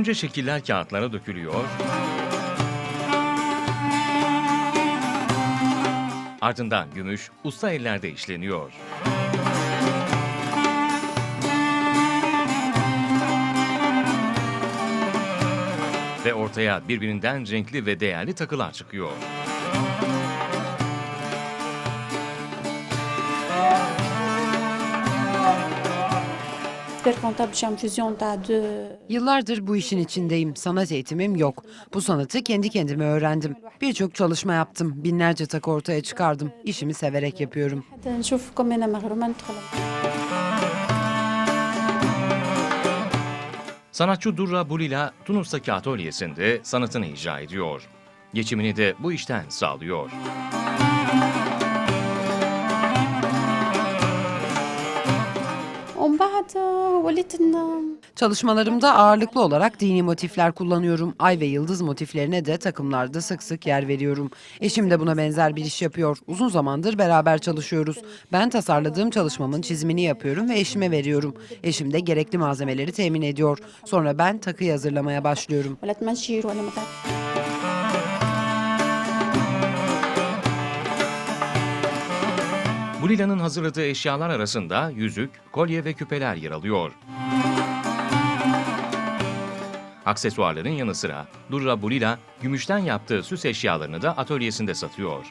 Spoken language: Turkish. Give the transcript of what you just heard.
Önce şekiller kağıtlara dökülüyor. Ardından gümüş usta ellerde işleniyor. Ve ortaya birbirinden renkli ve değerli takılar çıkıyor. Yıllardır bu işin içindeyim. Sanat eğitimim yok. Bu sanatı kendi kendime öğrendim. Birçok çalışma yaptım. Binlerce tak ortaya çıkardım. İşimi severek yapıyorum. Sanatçı Durra Bulila, Tunus'taki atölyesinde sanatını icra ediyor. Geçimini de bu işten sağlıyor. Çalışmalarımda ağırlıklı olarak dini motifler kullanıyorum. Ay ve yıldız motiflerine de takımlarda sık sık yer veriyorum. Eşim de buna benzer bir iş yapıyor. Uzun zamandır beraber çalışıyoruz. Ben tasarladığım çalışmamın çizimini yapıyorum ve eşime veriyorum. Eşim de gerekli malzemeleri temin ediyor. Sonra ben takıyı hazırlamaya başlıyorum. Bulila'nın hazırladığı eşyalar arasında yüzük, kolye ve küpeler yer alıyor. Aksesuarların yanı sıra Durra Bulila gümüşten yaptığı süs eşyalarını da atölyesinde satıyor.